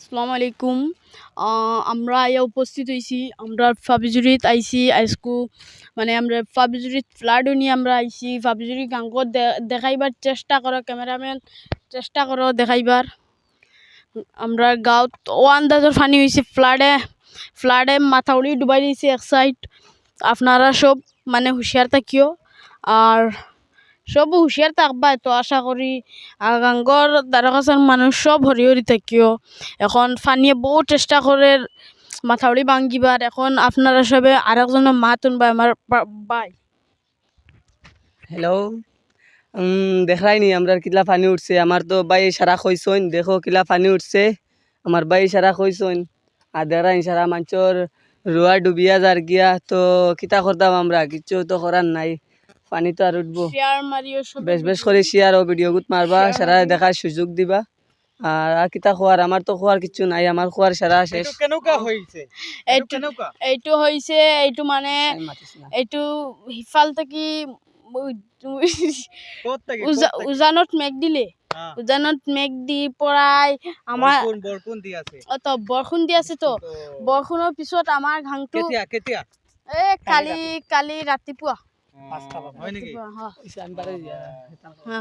আসসালামু আলাইকুম। আমরা ইয়া উপস্থিত হয়েছি আমরা ফাবিজুরিত আইছি আইসকু মানে আমরা ফাবিজুরিত ফ্লাডও নিয়ে আমরা আইছি। ফাবিজুরি গাঙ্গ দেখাইবার চেষ্টা করো ক্যামেরাম্যান চেষ্টা করো দেখাইবার। আমরা গাঁৱত ও আন্দাজর ফানি হয়েছে ফ্লাডে ফ্লাডে মাথাউড়ি ডুবাই দিয়েছে এক সাইড আপনারা সব মানে হুঁশিয়ার থাকিও। আর সব হুঁশিয়ার থাকবা তো আশা করি। আর গাঙ্গর দ্বারকাছার মানুষ সব হরি হরি থাকিও। এখন ফানিয়ে বহু চেষ্টা করে মাথাউড়ি ভাঙ্গিবার এখন আপনারা সবে আর একজনের মাতুন বা আমার বাই। হ্যালো দেখাই নি আমরা কিলা পানি উঠছে। আমার তো বাই সারা কইসইন দেখো কিলা পানি উঠছে। আমার বাই সারা কইসইন আর দেখাই সারা মাঞ্চর রুয়া ডুবিয়া যার গিয়া, তো কিতা করতাম আমরা কিছু তো করার নাই। পানি তো আর উঠবো। শেয়ার মারিও সব বেশ বেশ করে শেয়ার ও ভিডিও গুত মারবা সারা দেখার সুযোগ দিবা। আর আর কিতা খোয়ার আমার তো খোয়ার কিছু নাই আমার খোয়ার সারা শেষ। কেনকা হয়েছে এইটো এইটো এইটো মানে। এইটো সিফাল থাকি থেকে উজা- উজানত মেঘ দিলে। উজানত মেঘ দি পৰাই আমাৰ বরকুন দি আছে। অ তো বৰষুণ দি আছে তো। বৰষুণৰ পিছত আমাৰ ঘাংটো কেতিয়া কেতিয়া? এ কালি কালি ৰাতিপুৱা। হয় নেকি? ৰাতিপুৱা,